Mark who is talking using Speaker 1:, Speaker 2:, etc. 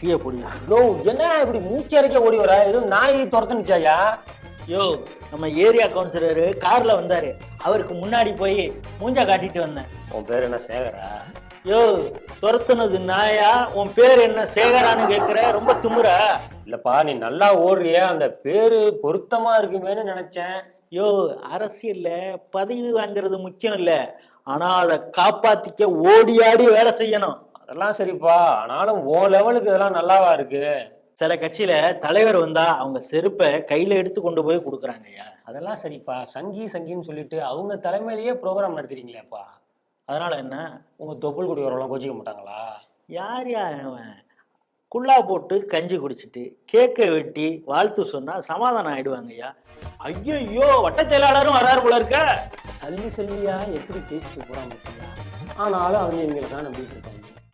Speaker 1: டீயை போடியா
Speaker 2: யோ என்ன இப்படி மூச்சு அரைக்க ஓடி வர எதுவும் நாய் துரத்துனுச்சாயா
Speaker 1: யோ நம்ம ஏரியா கவுன்சிலர் கார்ல வந்தாரு. அவருக்கு முன்னாடி போய் மூஞ்சா காட்டிட்டு வந்தேன்.
Speaker 2: உன் பேர் என்ன சேகரா?
Speaker 1: யோ துரத்துனது நாயா? உன் பேர் என்ன சேகரான்னு கேக்குற? ரொம்ப திமுறா?
Speaker 2: இல்லப்பா நீ நல்லா ஓடுறிய. அந்த பேரு பொருத்தமா இருக்குமேன்னு நினைச்சேன்.
Speaker 1: யோ அரசியல்ல பதவி வாங்குறது முக்கியம் இல்ல. ஆனா அதை காப்பாத்திக்க ஓடி ஆடி வேலை செய்யணும்.
Speaker 2: அதெல்லாம் சரிப்பா. ஆனாலும் உன் லெவலுக்கு இதெல்லாம் நல்லாவா இருக்கு?
Speaker 1: சில கட்சியில தலைவர் வந்தா அவங்க செருப்பை கையில எடுத்து கொண்டு போய் கொடுக்குறாங்கய்யா
Speaker 2: அதெல்லாம் சரிப்பா. சங்கி சங்கின்னு சொல்லிட்டு அவங்க தலைமையிலேயே ப்ரோக்ராம் நடத்துறீங்களேப்பா
Speaker 1: அதனால என்ன?
Speaker 2: உங்க தொப்புள் குடி வரலாம் கோச்சிக்க மாட்டாங்களா?
Speaker 1: யார் யார் குள்ளா போட்டு கஞ்சி குடிச்சிட்டு கேக்கை வெட்டி வாழ்த்து சொன்னா சமாதானம் ஆயிடுவாங்கய்யா ஐயோ. வட்ட செயலாளரும் வராரு போல இருக்க.
Speaker 2: சல்லி சல்லியா? எப்படி பேசிட்டு போறாங்க ஆனாலும் அவங்க இவங்களை தான் நம்பிட்டு இருக்காங்க.